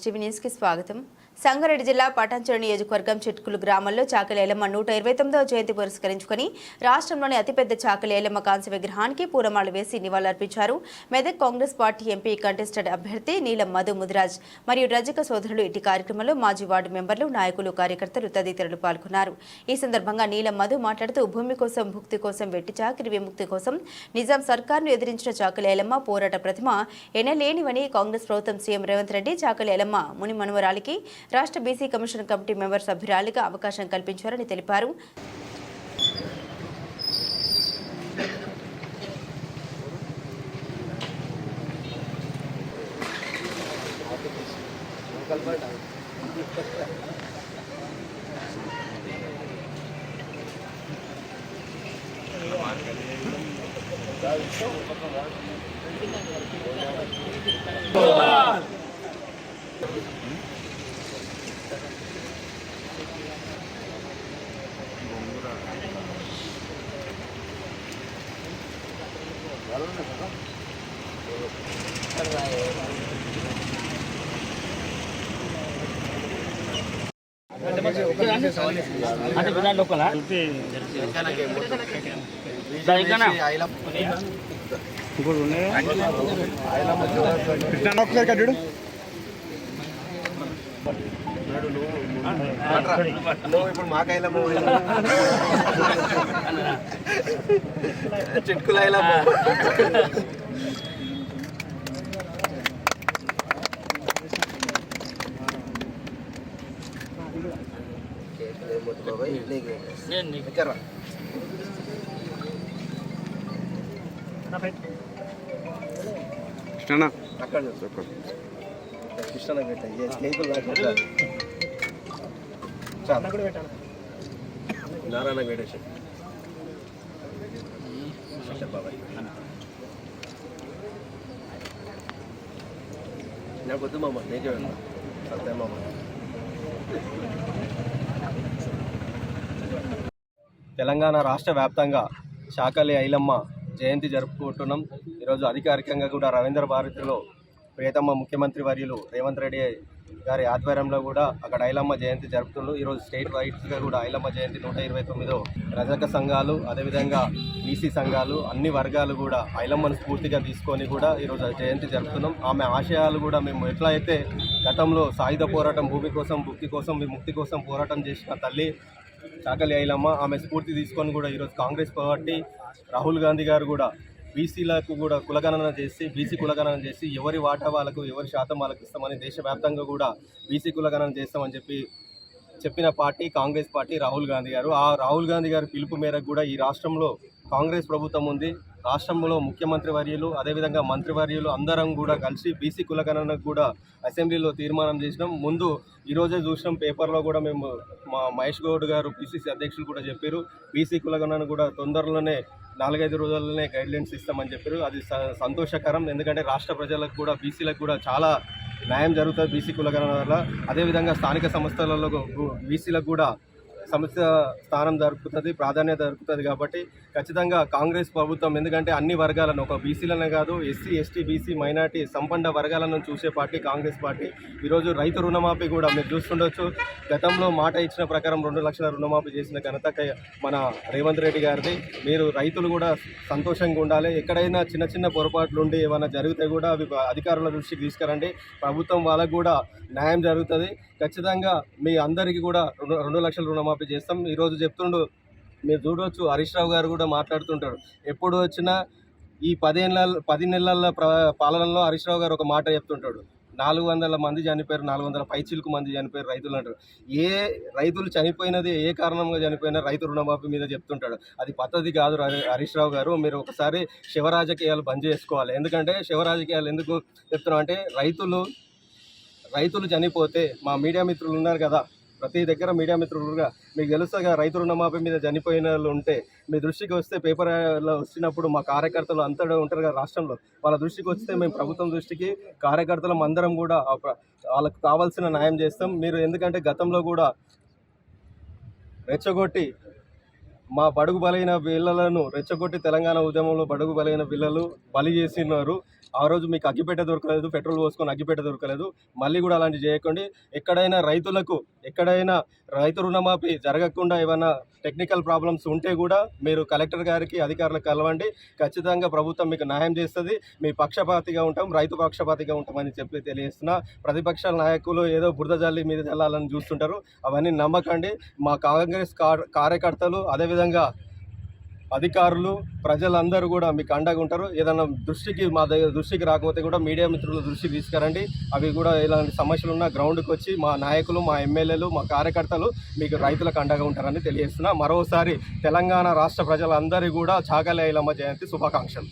STV న్యూస్కి స్వాగతం. సంగారెడ్డి జిల్లా పటాన్చెరు నియోజకవర్గం చిట్కులు గ్రామంలో చాకలేలమ్మ నూట ఇరవై తొమ్మిదవ జయంతి పురస్కరించుకుని రాష్ట్రంలోని అతిపెద్ద చాకలేలమ్మ కాంస్య విగ్రహానికి పూలమాలు వేసి నివాళులర్పించారు. Medak Congress party MP contested అభ్యర్థి నీలం మధు ముదిరాజ్ మరియు రజక సోదరులు ఇటు కార్యక్రమంలో మాజీ వార్డు మెంబర్లు నాయకులు కార్యకర్తలు తదితరులు పాల్గొన్నారు. ఈ సందర్భంగా నీలం మధు మాట్లాడుతూ భూమి కోసం భుక్తి కోసం వెట్టి చాకిరి విముక్తి కోసం నిజాం సర్కార్ను ఎదిరించిన చాకలేలమ్మ పోరాట ప్రతిమ ఎనలేనివని కాంగ్రెస్ ప్రభుత్వం సీఎం రేవంత్ రెడ్డి చాకలేలమ్మ ఎల్లమ్మ ముని మనువరాలికి రాష్ట్ర బీసీ కమిషన్ కమిటీ మెంబర్ సభ్యురాలిగా అవకాశం కల్పించారని తెలిపారు. అంటే విధాన లోపల దానికన్నా ఇంకోటి ఉన్నాయి ఒకసారి కట్టాడు నువ్వు ఇప్పుడు మాకైలా చిట్కులైలా కృష్ణ అక్కడ కృష్ణ పెట్టా కేకులు పెట్టా నారాయణ బాబాయ్. నాకు వద్దు మామ నీకే వెళ్తా సత్య మామ. తెలంగాణ రాష్ట్ర వ్యాప్తంగా శాకలి ఐలమ్మ జయంతి జరుపుకుంటున్నాం. ఈరోజు అధికారికంగా కూడా రవీంద్ర భారతిలో ప్రియతమ ముఖ్యమంత్రి వర్యులు రేవంత్ రెడ్డి గారి ఆధ్వర్యంలో కూడా అక్కడ ఐలమ్మ జయంతి జరుపుతుండ్రు. ఈరోజు స్టేట్ వైడ్గా కూడా ఐలమ్మ జయంతి నూట ఇరవై తొమ్మిదో రజక సంఘాలు అదేవిధంగా బీసీ సంఘాలు అన్ని వర్గాలు కూడా ఐలమ్మను స్ఫూర్తిగా తీసుకొని కూడా ఈరోజు జయంతి జరుపుతున్నాం. ఆమె ఆశయాలు కూడా మేము ఎట్లా అయితే గతంలో సాయుధ పోరాటం భూమి కోసం భుక్తి కోసం ముక్తి కోసం పోరాటం చేసిన తల్లి చాకలి ఐలమ్మ ఆమె స్ఫూర్తి తీసుకొని కూడా ఈరోజు కాంగ్రెస్ పార్టీ రాహుల్ గాంధీ గారు కూడా బీసీలకు కూడా కులగణన చేసి బీసీ కులగణన చేసి ఎవరి వాటా వాళ్ళకు ఎవరి శాతం వాళ్ళకి ఇస్తామని దేశవ్యాప్తంగా కూడా బీసీ కులగణన చేస్తామని చెప్పి చెప్పిన party Congress party Rahul Gandhi గారు. ఆ రాహుల్ గాంధీ గారి పిలుపు మేరకు కూడా ఈ రాష్ట్రంలో కాంగ్రెస్ ప్రభుత్వం ఉంది. రాష్ట్రంలో ముఖ్యమంత్రి వర్యులు అదేవిధంగా మంత్రివర్యులు అందరం కూడా కలిసి బీసీ కులగణనకు కూడా అసెంబ్లీలో తీర్మానం చేసినాం. ముందు ఈరోజే చూసినాం పేపర్లో కూడా మేము మా మహేష్ గౌడ్ గారు పిసిసి అధ్యక్షులు కూడా చెప్పారు. బీసీ కులగణన కూడా తొందరలోనే నాలుగైదు రోజుల్లోనే గైడ్లైన్స్ ఇస్తామని చెప్పారు. అది స- సంతోషకరం. ఎందుకంటే రాష్ట్ర ప్రజలకు కూడా బీసీలకు కూడా చాలా న్యాయం జరుగుతుంది బీసీ కులగణన వల్ల అదేవిధంగా స్థానిక సంస్థలలో బీసీలకు కూడా సమస్య స్థానం దొరుకుతుంది ప్రాధాన్యత దొరుకుతుంది కాబట్టి ఖచ్చితంగా కాంగ్రెస్ ప్రభుత్వం ఎందుకంటే అన్ని వర్గాలను ఒక బీసీలనే కాదు ఎస్సీ ఎస్టీ బీసీ మైనార్టీ సంపన్న వర్గాలను చూసే పార్టీ కాంగ్రెస్ పార్టీ. ఈరోజు రైతు రుణమాఫీ కూడా మీరు చూస్తుండొచ్చు. గతంలో మాట ఇచ్చిన ప్రకారం రెండు లక్షల రుణమాఫీ చేసిన ఘనత మన రేవంత్ రెడ్డి గారిది. మీరు రైతులు కూడా సంతోషంగా ఉండాలి. ఎక్కడైనా చిన్న చిన్న పొరపాట్లు ఉండి ఏమైనా జరిగితే కూడా అవి అధికారుల దృష్టికి తీసుకురండి. ప్రభుత్వం వాళ్ళకు కూడా న్యాయం జరుగుతుంది. ఖచ్చితంగా మీ అందరికీ కూడా రెండు రెండు లక్షల రుణమాఫీ చేస్తాం. ఈరోజు చెప్తుండు మీరు చూడవచ్చు హరీష్ రావు గారు కూడా మాట్లాడుతుంటారు. ఎప్పుడు వచ్చినా ఈ పదేళ్ళ పది నెలల పాలనలో హరీష్ రావు గారు ఒక మాట చెప్తుంటాడు. నాలుగు వందల మంది చనిపోయారు నాలుగు వందల పైచిలకు మంది చనిపోయారు రైతులు అంటారు. ఏ రైతులు చనిపోయినది ఏ కారణంగా చనిపోయినా రైతు రుణమాఫీ మీద చెప్తుంటాడు. అది పద్ధతి కాదు హరీష్ రావు గారు. మీరు ఒకసారి శివ రాజకీయాలు బంద్ చేసుకోవాలి. ఎందుకంటే శివ రాజకీయాలు ఎందుకు చెప్తున్నాం అంటే రైతులు రైతులు చనిపోతే మా మీడియా మిత్రులు ఉన్నారు కదా ప్రతి దగ్గర మీడియా మిత్రులుగా. మీకు తెలుస్తుంది కదా రైతు రుణమాఫీ మీద చనిపోయిన వాళ్ళు ఉంటే మీ దృష్టికి వస్తే పేపర్లో వచ్చినప్పుడు మా కార్యకర్తలు అంతా ఉంటారు కదా రాష్ట్రంలో. వాళ్ళ దృష్టికి వస్తే మేము ప్రభుత్వం దృష్టికి కార్యకర్తలం అందరం కూడా వాళ్ళకు కావాల్సిన న్యాయం చేస్తాం. మీరు ఎందుకంటే గతంలో కూడా రెచ్చగొట్టి మా బడుగు బలైన పిల్లలను రెచ్చగొట్టి తెలంగాణ ఉద్యమంలో బడుగు బలైన పిల్లలు బలి చేసినారు. ఆ రోజు మీకు అగ్గిపెట్ట దొరకలేదు పెట్రోల్ పోసుకొని అగ్గిపెట్ట దొరకలేదు. మళ్ళీ కూడా అలాంటివి చేయకండి. ఎక్కడైనా రైతులకు ఎక్కడైనా రైతు రుణమాఫీ జరగకుండా ఏమైనా టెక్నికల్ ప్రాబ్లమ్స్ ఉంటే కూడా మీరు కలెక్టర్ గారికి అధికారులకు కలవండి. ఖచ్చితంగా ప్రభుత్వం మీకు న్యాయం చేస్తుంది. మీ పక్షపాతిగా ఉంటాం రైతు పక్షపాతిగా ఉంటామని చెప్పి తెలియజేస్తున్నా. ప్రతిపక్షాల నాయకులు ఏదో బురద జల్లి మీద జల్లాలని చూస్తుంటారు. అవన్నీ నమ్మకండి. మా కాంగ్రెస్ కార్- కార్యకర్తలు అదేవిధంగా అధికారులు ప్రజలందరూ కూడా మీకు అండగా ఉంటారు. ఏదైనా దృష్టికి మా దగ్గర దృష్టికి రాకపోతే కూడా మీడియా మిత్రుల దృష్టికి తీసుకురండి. అవి కూడా ఇలాంటి సమస్యలు ఉన్న గ్రౌండ్కి వచ్చి మా నాయకులు మా ఎమ్మెల్యేలు మా కార్యకర్తలు మీకు రైతులకు అండగా ఉంటారని తెలియజేస్తున్నా. మరోసారి తెలంగాణ రాష్ట్ర ప్రజలందరి కూడా చాకలేయలమ్మ జయంతి శుభాకాంక్షలు.